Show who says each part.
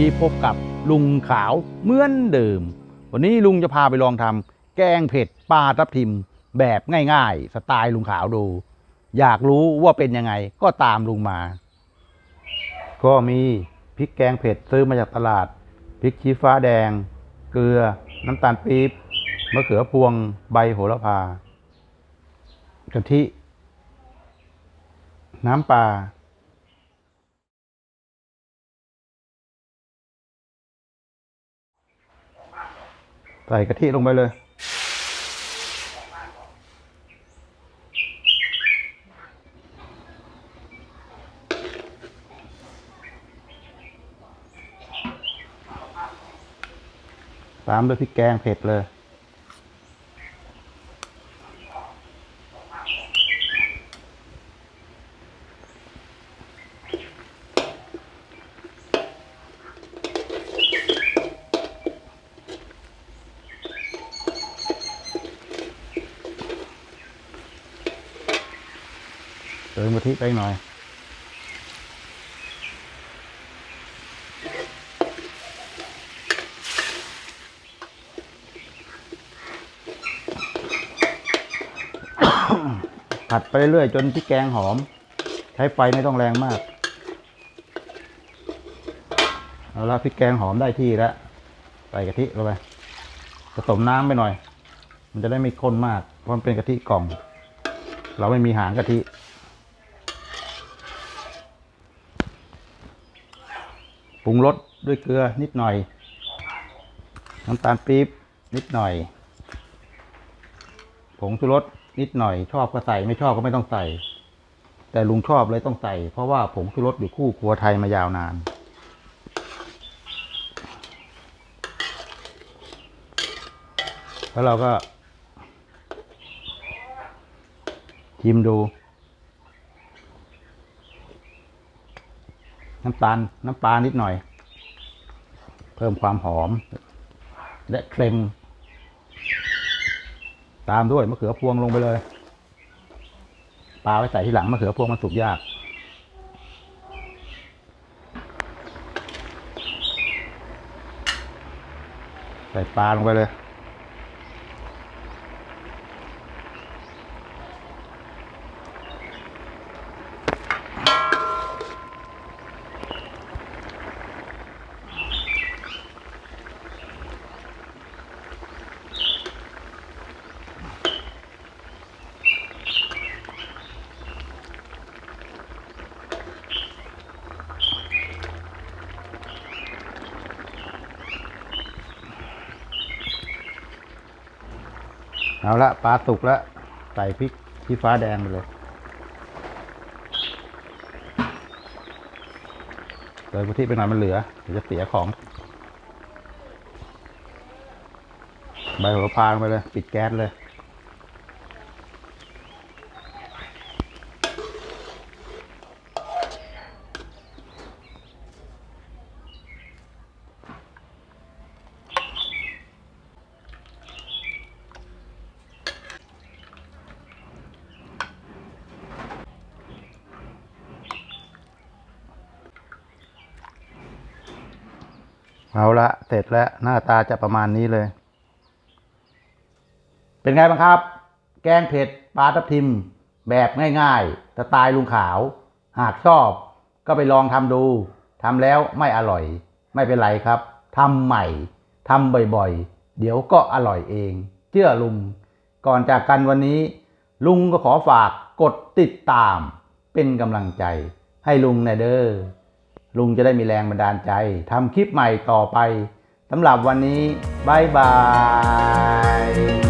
Speaker 1: นี้พบกับลุงขาวเหมือนเดิม วันนี้ลุงจะพาไปลองทำแกงเผ็ดปลาทับทิมแบบง่ายๆ สไตล์ลุงขาวดู อยากรู้ว่าเป็นยังไงก็ตามลุงมา ก็มีพริกแกงเผ็ดซื้อมาจากตลาดพริกชี้ฟ้าแดง เกลือ น้ำตาลปี๊บมะเขือพวงใบโหระพากะทิ น้ำปลา ใส่กะทิลงไปเลย ตามด้วยพริกแกงเผ็ดเลย ติมกะทิไปหน่อยผัดไปเรื่อยจนพริกแกงหอม ใช้ไฟไม่ต้องแรงมาก เอาละพริกแกงหอมได้ที่แล้วใส่กะทิลงไปผสมน้ำไปหน่อย มันจะได้ไม่ข้นมากเพราะมันเป็นกะทิกล่อง เราไม่มีหางกะทิ รุงรสด้วยเกลือนิดหน่อย น้ำตาลปี๊บนิดหน่อย ผงชูรสนิดหน่อย ชอบก็ใส่ไม่ชอบก็ไม่ต้องใส่ แต่ลุงชอบเลยต้องใส่ เพราะว่าผงชูรสอยู่คู่ครัวไทยมายาวนานแล้วเราก็ชิมดู น้ำตาลน้ำปลานิดหน่อย เพิ่มความหอม และเค็ม ตามด้วยมะเขือพวงลงไปเลย ปลาไว้ใส่ที่หลังมะเขือพวงมันสุกยาก ใส่ปลาลงไปเลย เอาละปลาสุกแล้วใส่พริกชี้ฟ้าแดงไปเลยเติมกะทิไปหน่อยมันเหลือเดี๋ยวจะเสียของ ใบโหัวพางไปเลย ปิดแก๊สเลย เอาละเสร็จแล้วหน้าตาจะประมาณนี้เลย เป็นไงบ้างครับ แกงเผ็ดปลาทับทิม แบบง่ายๆสไตล์ลุงขาว หากชอบ ก็ไปลองทำดูทำแล้วไม่อร่อย ไม่เป็นไรครับทำใหม่ทำบ่อยๆ เดี๋ยวก็อร่อยเอง เชื่อลุง ก่อนจากกันวันนี้ ลุงก็ขอฝากกดติดตาม เป็นกำลังใจให้ลุงนะเด้อ ลุงจะได้มีแรงบันดาลใจทำคลิปใหม่ต่อไปสำหรับวันนี้บายบาย